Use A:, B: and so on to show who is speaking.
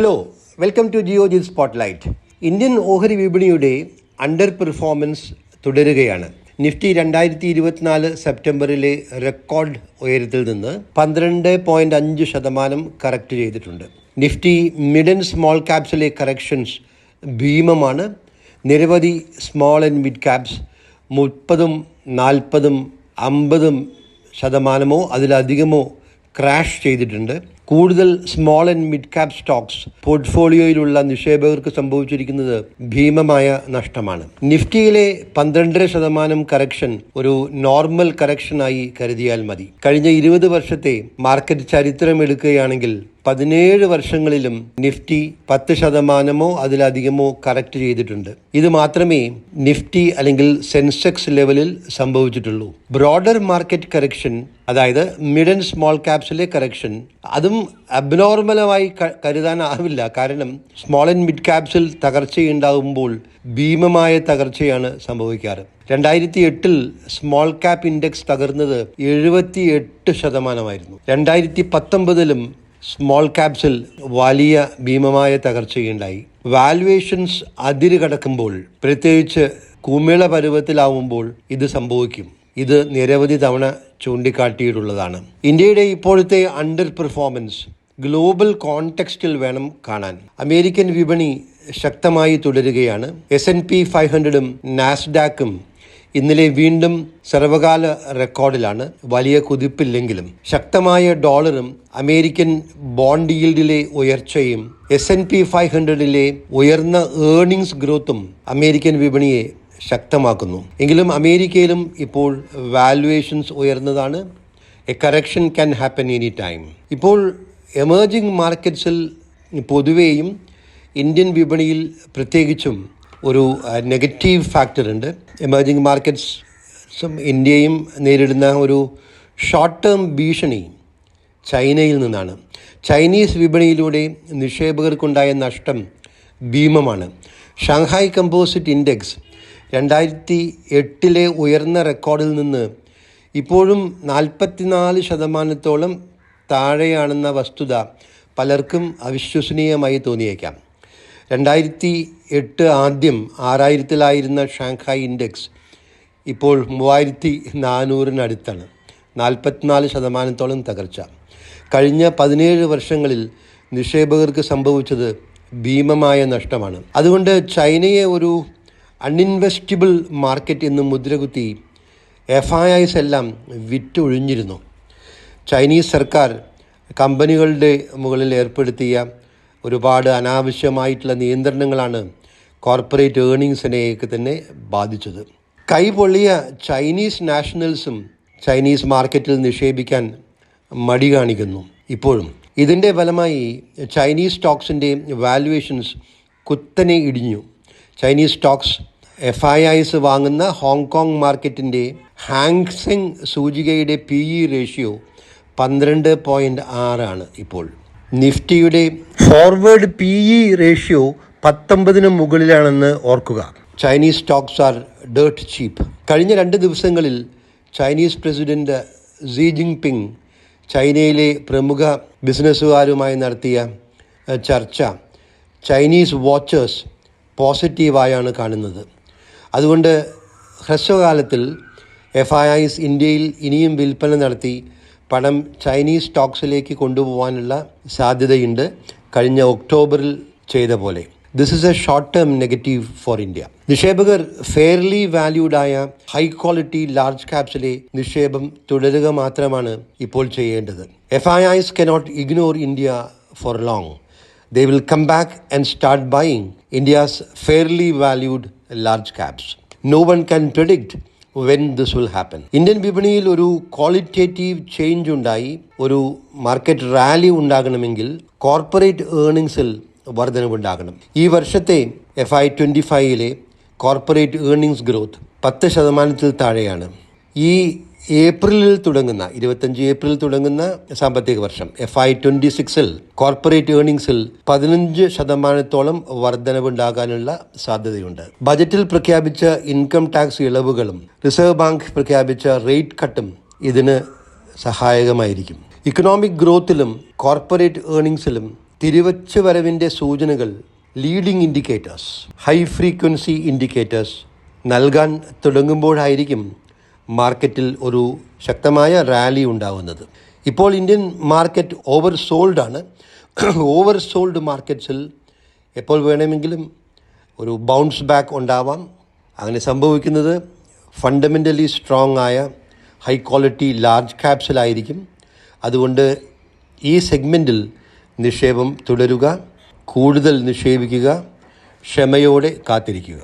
A: Hello welcome to Geojit spotlight Indian ഓഹരി വിപണിയുടെ under performance തുടരുകയാണ്. നിഫ്റ്റി രണ്ടായിരത്തി ഇരുപത്തിനാല് സെപ്റ്റംബറിലെ റെക്കോർഡ് ഉയരത്തിൽ നിന്ന് പന്ത്രണ്ട് പോയിന്റ് അഞ്ച് ശതമാനം കറക്റ്റ് ചെയ്തിട്ടുണ്ട്. നിഫ്റ്റി മിഡ് ആൻഡ് സ്മോൾ ക്യാപ്സിലെ കറക്ഷൻസ് ഭീമമാണ്. നിരവധി സ്മോൾ ആൻഡ് മിഡ് ക്യാപ്സ് മുപ്പതും നാൽപ്പതും അമ്പതും ശതമാനമോ അതിലധികമോ ക്രാഷ് ചെയ്തിട്ടുണ്ട്. കൂടുതൽ small and mid cap stocks പോർട്ട്ഫോളിയോയിലുള്ള നിക്ഷേപകർക്ക് സംഭവിച്ചിരിക്കുന്നത് ഭീമമായ നഷ്ടമാണ്. നിഫ്റ്റിയിലെ പന്ത്രണ്ടര ശതമാനം കറക്ഷൻ ഒരു നോർമൽ കറക്ഷനായി കരുതിയാൽ മതി. കഴിഞ്ഞ ഇരുപത് വർഷത്തെ മാർക്കറ്റ് ചരിത്രം എടുക്കുകയാണെങ്കിൽ പതിനേഴ് വർഷങ്ങളിലും നിഫ്റ്റി പത്ത് ശതമാനമോ അതിലധികമോ കറക്റ്റ് ചെയ്തിട്ടുണ്ട്. ഇത് മാത്രമേ നിഫ്റ്റി അല്ലെങ്കിൽ സെൻസെക്സ് ലെവലിൽ സംഭവിച്ചിട്ടുള്ളൂ. ബ്രോഡർ മാർക്കറ്റ് കറക്ഷൻ അതായത് മിഡ് ആൻഡ് സ്മോൾ ക്യാപ്സിലെ കറക്ഷൻ അതും അബ്നോർമലമായി കരുതാനാവില്ല. കാരണം സ്മോൾ ആൻഡ് മിഡ് ക്യാപ്സിൽ തകർച്ചയുണ്ടാകുമ്പോൾ ഭീമമായ തകർച്ചയാണ് സംഭവിക്കാറ്. രണ്ടായിരത്തി എട്ടിൽ സ്മോൾ ക്യാപ് ഇൻഡെക്സ് തകർന്നത് എഴുപത്തി എട്ട് ശതമാനമായിരുന്നു. രണ്ടായിരത്തി പത്തൊമ്പതിലും സ്മോൾ ക്യാപ്സിൽ വലിയ ഭീമമായ തകർച്ചയുണ്ടായി. വാലുവേഷൻസ് അതിര് കടക്കുമ്പോൾ പ്രത്യേകിച്ച് കുമിള പരുവത്തിലാവുമ്പോൾ ഇത് സംഭവിക്കും. ഇത് നിരവധി തവണ ചൂണ്ടിക്കാട്ടിയിട്ടുള്ളതാണ്. ഇന്ത്യയുടെ ഇപ്പോഴത്തെ അണ്ടർ പെർഫോമൻസ് ഗ്ലോബൽ കോണ്ടെക്സ്റ്റിൽ വേണം കാണാൻ. അമേരിക്കൻ വിപണി ശക്തമായി തുടരുകയാണ്. എസ് എൻ പി ഫൈവ് ഹൺഡ്രഡും നാസ്ഡാക്കും ഇന്നലെ വീണ്ടും സർവകാല റെക്കോർഡിലാണ് വലിയ കുതിപ്പില്ലെങ്കിലും ശക്തമായ ഡോളറും അമേരിക്കൻ ബോണ്ട് ഈൽഡിലെ ഉയർച്ചയും എസ് എൻ പി ഫൈവ് ഹൺഡ്രഡിലെ ഉയർന്ന ഏർണിംഗ്സ് ഗ്രോത്തും അമേരിക്കൻ വിപണിയെ ശക്തമാക്കുന്നു. എങ്കിലും അമേരിക്കയിലും ഇപ്പോൾ വാലുവേഷൻസ് ഉയർന്നതാണ്. A correction can happen any time ഇപ്പോൾ എമേർജിംഗ് മാർക്കറ്റ്സിൽ പൊതുവെയും ഇന്ത്യൻ വിപണിയിൽ പ്രത്യേകിച്ചും ഒരു നെഗറ്റീവ് ഫാക്ടർ ഉണ്ട്. എമേർജിംഗ് മാർക്കറ്റ്സും ഇന്ത്യയും നേരിടുന്ന ഒരു ഷോർട്ട് ടേം ഭീഷണി ചൈനയിൽ നിന്നാണ്. ചൈനീസ് വിപണിയിലൂടെ നിക്ഷേപകർക്കുണ്ടായ നഷ്ടം ഭീമമാണ്. ഷാങ്ഹായ് കമ്പോസിറ്റ് ഇൻഡെക്സ് രണ്ടായിരത്തി എട്ടിലെ ഉയർന്ന റെക്കോർഡിൽ നിന്ന് ഇപ്പോഴും നാൽപ്പത്തിനാല് ശതമാനത്തോളം താഴെയാണെന്ന വസ്തുത പലർക്കും അവിശ്വസനീയമായി തോന്നിയേക്കാം. രണ്ടായിരത്തി എട്ട് ആദ്യം ആറായിരത്തിലായിരുന്ന ഷാങ്ഹായ് ഇൻഡെക്സ് ഇപ്പോൾ മൂവായിരത്തി നാനൂറിനടുത്താണ് നാൽപ്പത്തിനാല് ശതമാനത്തോളം തകർച്ച. കഴിഞ്ഞ പതിനേഴ് വർഷങ്ങളിൽ നിക്ഷേപകർക്ക് സംഭവിച്ചത് ഭീമമായ നഷ്ടമാണ്. അതുകൊണ്ട് ചൈനയെ ഒരു അൺഇൻവെസ്റ്റിബിൾ മാർക്കറ്റ് എന്ന് മുദ്രകുത്തി എഫ് ഐ ഐസ് എല്ലാം വിറ്റൊഴിഞ്ഞിരുന്നു. ചൈനീസ് സർക്കാർ കമ്പനികളുടെ മുകളിൽ ഏർപ്പെടുത്തിയ ഒരുപാട് അനാവശ്യമായിട്ടുള്ള നിയന്ത്രണങ്ങളാണ് കോർപ്പറേറ്റ് ഏർണിങ്സിനെയൊക്കെ തന്നെ ബാധിച്ചത്. കൈപൊള്ളിയ ചൈനീസ് നാഷണൽസും ചൈനീസ് മാർക്കറ്റിൽ നിക്ഷേപിക്കാൻ മടി കാണിക്കുന്നു ഇപ്പോഴും. ഇതിന്റെ ഫലമായി ചൈനീസ് സ്റ്റോക്സിന്റെ വാല്യുവേഷൻസ് കുത്തനെ ഇടിഞ്ഞു. Chinese stocks F I Is വാങ്ങുന്ന ഹോങ്കോങ് മാർക്കറ്റിന്റെ ഹാങ്സെങ് സൂചികയുടെ പി ഇ റേഷ്യോ പന്ത്രണ്ട് പോയിന്റ് ആറാണ് ഇപ്പോൾ. നിഫ്റ്റിയുടെ ഫോർവേഡ് പി ഇ റേഷ്യോ പത്തൊമ്പതിന് മുകളിലാണെന്ന് ഓർക്കുക. Chinese stocks are dirt cheap കഴിഞ്ഞ രണ്ട് ദിവസങ്ങളിൽ ചൈനീസ് പ്രസിഡന്റ് സി ജിൻപിങ് ചൈനയിലെ പ്രമുഖ ബിസിനസ്സുകാരുമായി നടത്തിയ ചർച്ച ചൈനീസ് വാച്ചേഴ്സ് പോസിറ്റീവായാണ് കാണുന്നത്. അതുകൊണ്ട് ഹ്രസ്വകാലത്തിൽ എഫ് ഐ ഐസ് ഇന്ത്യയിൽ ഇനിയും വിൽപ്പന നടത്തി പണം ചൈനീസ് സ്റ്റോക്സിലേക്ക് കൊണ്ടുപോകാനുള്ള സാധ്യതയുണ്ട്. കഴിഞ്ഞ ഒക്ടോബറിൽ ചെയ്ത പോലെ. This is a short term negative for India നിക്ഷേപകർ ഫെയർലി വാല്യൂഡായ ഹൈ ക്വാളിറ്റി ലാർജ് ക്യാപ്സിലെ നിക്ഷേപം തുടരുക മാത്രമാണ് ഇപ്പോൾ ചെയ്യേണ്ടത്. F I Is cannot ignore India for long they will come back and start buying India's fairly valued large caps no one can predict when this will happen Indian വിപണിയിൽ ഒരു qualitative change ഉണ്ടായി. ഒരു market rally ഉണ്ടാകണമെങ്കിൽ corporate ഏർണിങ്സിൽ വർധനവുണ്ടാകണം. ഈ വർഷത്തെ F I twenty ഫൈവിലെ corporate earnings growth പത്ത് ശതമാനത്തിൽ താഴെയാണ്. ഈ ഏപ്രിലിൽ തുടങ്ങുന്ന ഇരുപത്തഞ്ച് ഏപ്രിൽ തുടങ്ങുന്ന സാമ്പത്തിക വർഷം എഫ് ഐ ട്വന്റി സിക്സിൽ കോർപ്പറേറ്റ് ഏർണിംഗ്സിൽ പതിനഞ്ച് ശതമാനത്തോളം വർധനവുണ്ടാകാനുള്ള സാധ്യതയുണ്ട്. ബജറ്റിൽ പ്രഖ്യാപിച്ച ഇൻകം ടാക്സ് ഇളവുകളും റിസർവ് ബാങ്ക് പ്രഖ്യാപിച്ച റേറ്റ് കട്ടും ഇതിന് സഹായകമായിരിക്കും. ഇക്കണോമിക് ഗ്രോത്തിലും കോർപ്പറേറ്റ് ഏർണിംഗ്സിലും തിരുവച്ച വരവിന്റെ സൂചനകൾ leading indicators high frequency indicators നൽകാൻ തുടങ്ങുമ്പോഴായിരിക്കും മാർക്കറ്റിൽ ഒരു ശക്തമായ റാലി ഉണ്ടാകുന്നത് ഇപ്പോൾ ഇന്ത്യൻ മാർക്കറ്റ് ഓവർ സോൾഡ് ആണ്. ഓവർ സോൾഡ് മാർക്കറ്റ്സിൽ എപ്പോൾ വേണമെങ്കിലും ഒരു ബൗൺസ് ബാക്ക് ഉണ്ടാവാം. അങ്ങനെ സംഭവിക്കുന്നത് ഫണ്ടമെന്റലി സ്ട്രോങ് ആയ ഹൈ ക്വാളിറ്റി ലാർജ് ക്യാപ്സിലായിരിക്കും അതുകൊണ്ട് ഈ സെഗ്മെന്റിൽ നിക്ഷേപം തുടരുക കൂടുതൽ നിക്ഷേപിക്കുക ക്ഷമയോടെ കാത്തിരിക്കുക.